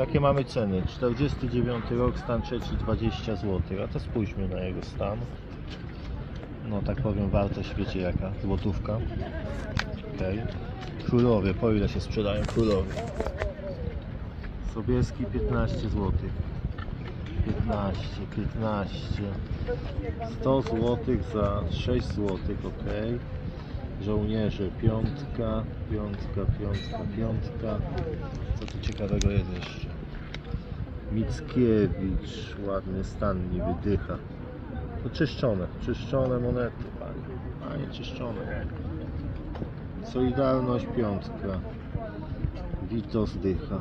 Jakie mamy ceny? 49 rok, stan trzeci 20 zł. A to spójrzmy na jego stan. No tak powiem, wartość wiecie jaka? Złotówka. Okej. Królowie, po ile się sprzedają królowie? Sobieski 15 zł. 15, 15. 100 zł za 6 zł, ok. Żołnierze, piątka, piątka, piątka, piątka. Co tu ciekawego jest jeszcze? Mickiewicz, ładny stan, niby dycha. To czyszczone, czyszczone monety, panie. Panie, czyszczone. Solidarność, piątka. Witos, dycha.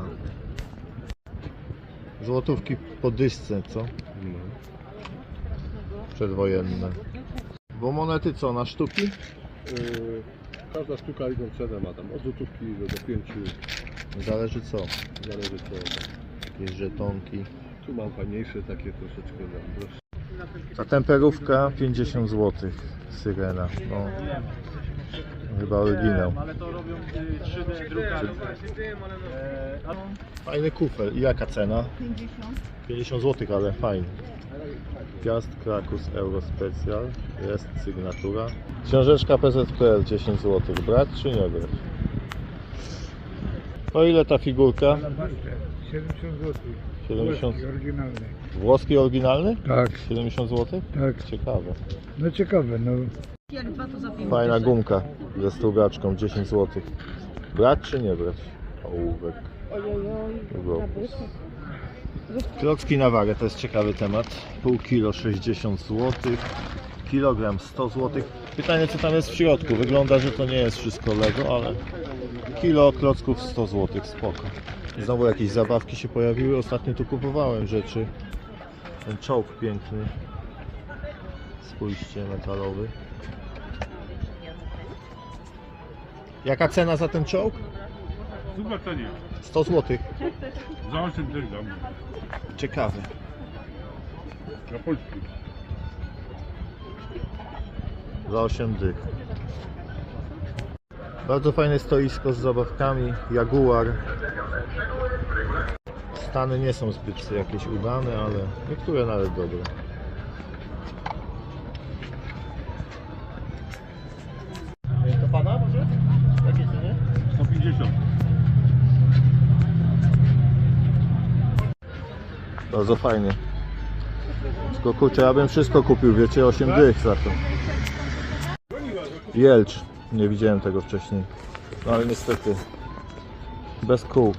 Złotówki po dyszce, co? Przedwojenne. Bo monety co, na sztuki? Yy, każda sztuka inną cenę ma tam od złotówki do, do pięciu, Zależy co. zależy co. Jakieś żetonki. Tu mam fajniejsze takie troszeczkę tam droższe. Ta temperówka 50 zł. Syrena. No. Chyba oryginał. Ale to robią y, 3D drukarnie. E, a- Fajny kufel. I jaka cena? 50. 50 zł, ale fajny. Piast Krakus Euro Special. Jest sygnatura. Książeczka PZPL 10 zł. Brać czy nie brać? O ile ta figurka? 70 zł. 70. oryginalny. Włoski oryginalny? Tak, 70 zł? tak. Ciekawe. No ciekawe, no. Jak dwa to za pięć. Fajna gumka ze strugaczką 10 zł. Brać czy nie brać? Ołówek. Globus. Klocki na wagę to jest ciekawy temat. Pół kilo 60 zł. Kilogram 100 zł. Pytanie co tam jest w środku. Wygląda, że to nie jest wszystko Lego, ale kilo klocków 100 zł. Spoko. Znowu jakieś zabawki się pojawiły. Ostatnio tu kupowałem rzeczy. Ten czołg piękny. Spójrzcie, metalowy. Jaka cena za ten czołg? Super to nie. 100 zł. Za 8 dych dam. Ciekawy. Na polski. Za 8 dych. Bardzo fajne stoisko z zabawkami. Jaguar. Stany nie są zbyt jakieś udane, ale niektóre nawet dobre. Bardzo fajnie. Tylko kurczę, ja bym wszystko kupił, wiecie, 8 dych za to. Jelcz. Nie widziałem tego wcześniej. No ale niestety. Bez kół.